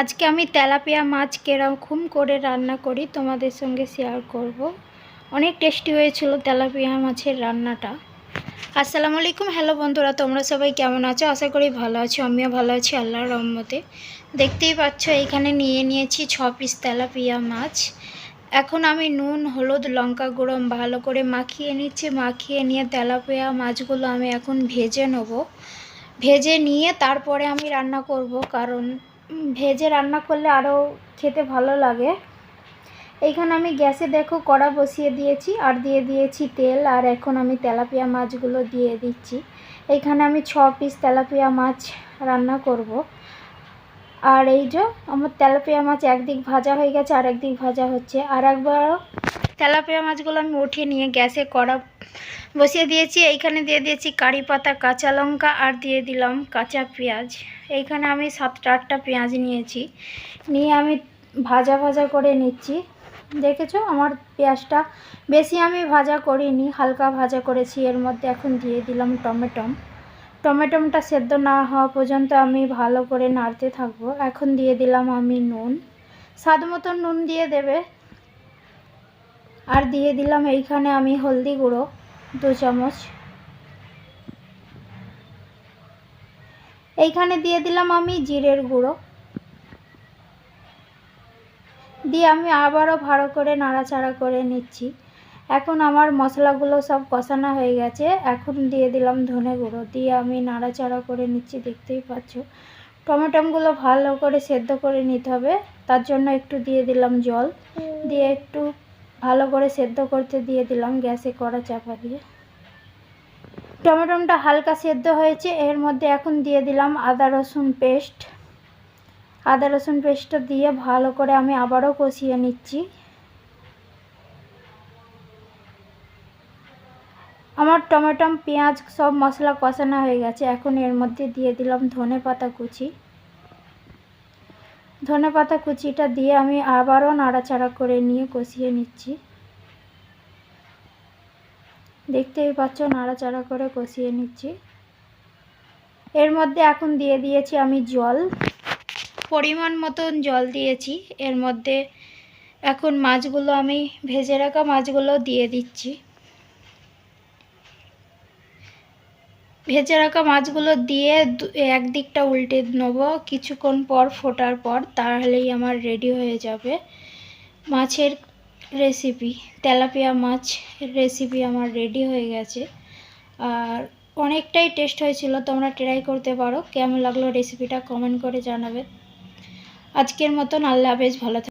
আজকে আমি তেলাপিয়া মাছ কেরকম করে রান্না করি তোমাদের সঙ্গে শেয়ার করব। অনেক টেস্টি হয়েছিল তেলাপিয়া মাছের রান্নাটা। আসসালামু আলাইকুম হ্যালো বন্ধুরা, তোমরা সবাই কেমন আছো? আশা করি ভালো আছো, আমিও ভালো আছি, আল্লাহর রহমতে। দেখতেই পাচ্ছ, এখানে নিয়ে নিয়েছি ছ পিস তেলাপিয়া মাছ। এখন আমি নুন, হলুদ, লঙ্কা গুঁড়ো ভালো করে মাখিয়ে নিচ্ছি, মাখিয়ে নিয়ে তেলাপিয়া মাছগুলো আমি এখন ভেজে নেব। ভেজে নিয়ে তারপরে আমি রান্না করব, কারণ ভেজে রান্না করলে আরও খেতে ভালো লাগে। এইখানে আমি গ্যাসে দেখো কড়া বসিয়ে দিয়েছি, আর দিয়ে দিয়েছি তেল, আর এখন আমি তেলাপিয়া মাছগুলো দিয়ে দিচ্ছি। এইখানে আমি ছ পিস তেলাপিয়া মাছ রান্না করব। আর এই যে আমার তেলাপিয়া মাছ একদিক ভাজা হয়ে গেছে আর একদিক ভাজা হচ্ছে। আর একবার তেলাপিয়া মাছগুলো আমি উঠিয়ে নিয়ে গ্যাসে কড়া বসিয়ে দিয়েছি, এইখানে দিয়ে দিয়েছি কারি পাতা, কাঁচা লঙ্কা আর দিয়ে দিলাম কাঁচা পেঁয়াজ। এইখানে আমি সাতটা আটটা পেঁয়াজ নিয়েছি, নিয়ে আমি ভাজা ভাজা করে নিচ্ছি। দেখেছ? আমার পেঁয়াজটা বেশি আমি ভাজা করিনি, হালকা ভাজা করেছি, এর মধ্যে এখন দিয়ে দিলাম টমেটম। টমেটোটা সেদ্ধ না হওয়া পর্যন্ত আমি ভালো করে নাড়তে থাকব। এখন দিয়ে দিলাম আমি নুন। স্বাদ নুন দিয়ে দেবে। আর দিয়ে দিলাম এইখানে আমি হলদি গুঁড়ো। দু চামচ। এইখানে দিয়ে দিলাম আমি জিরের গুঁড়ো। দিয়ে আমি আবারও ভালো করে নাড়াচাড়া করে নিচ্ছি। এখন আমার মশলাগুলো সব কষানো হয়ে গেছে। এখন দিয়ে দিলাম ধনে গুঁড়ো। দিয়ে আমি নাড়াচাড়া করে নিচ্ছি, দেখতেই পাচ্ছ। টমেটোগুলো ভালো করে সেদ্ধ করে নিতে হবে। তার জন্য একটু দিয়ে দিলাম জল। দিয়ে একটু ভালো করে সেদ্ধ করতে দিয়ে দিলাম গ্যাসে কড়া চাপা দিয়ে। টমেটোটা হালকা সেদ্ধ হয়েছে, এর মধ্যে এখন দিয়ে দিলাম আদা রসুন পেস্ট। আদা রসুন পেস্টটা দিয়ে ভালো করে আমি আবারও কষিয়ে নিচ্ছি। আমার টমেটো পেঁয়াজ সব মশলা কষানো হয়ে গেছে, এখন এর মধ্যে দিয়ে দিলাম ধনে পাতা কুচি। ধনে পাতা কুচিটা দিয়ে আমি আবারও নাড়াচাড়া করে নিয়ে কষিয়ে নিচ্ছি। দেখতেই পাচ্ছ, নাড়াচাড়া করে কষিয়ে নিচ্ছি। এর মধ্যে এখন দিয়ে দিয়েছি আমি জল। পরিমাণ মতন জল দিয়েছি। এর মধ্যে এখন মাছগুলো আমি, ভেজে রাখা মাছগুলো দিয়ে দিচ্ছি। ভেজে রাখা মাছগুলো দিয়ে একদিকটা উল্টে নেব। কিছুক্ষণ পর ফোটার পর তাহলেই আমার রেডি হয়ে যাবে মাছের রেসিপি তেলাপিয়া মাছ রেসিপি আমার রেডি হয়ে গেছে। আর অনেকটাই টেস্ট হয়েছিল, তোমরা ট্রাই করতে পারো। কেমন লাগল রেসিপিটা কমেন্ট করে জানাবে। আজকের মতন আল্লাহ হাফেজ, ভালো।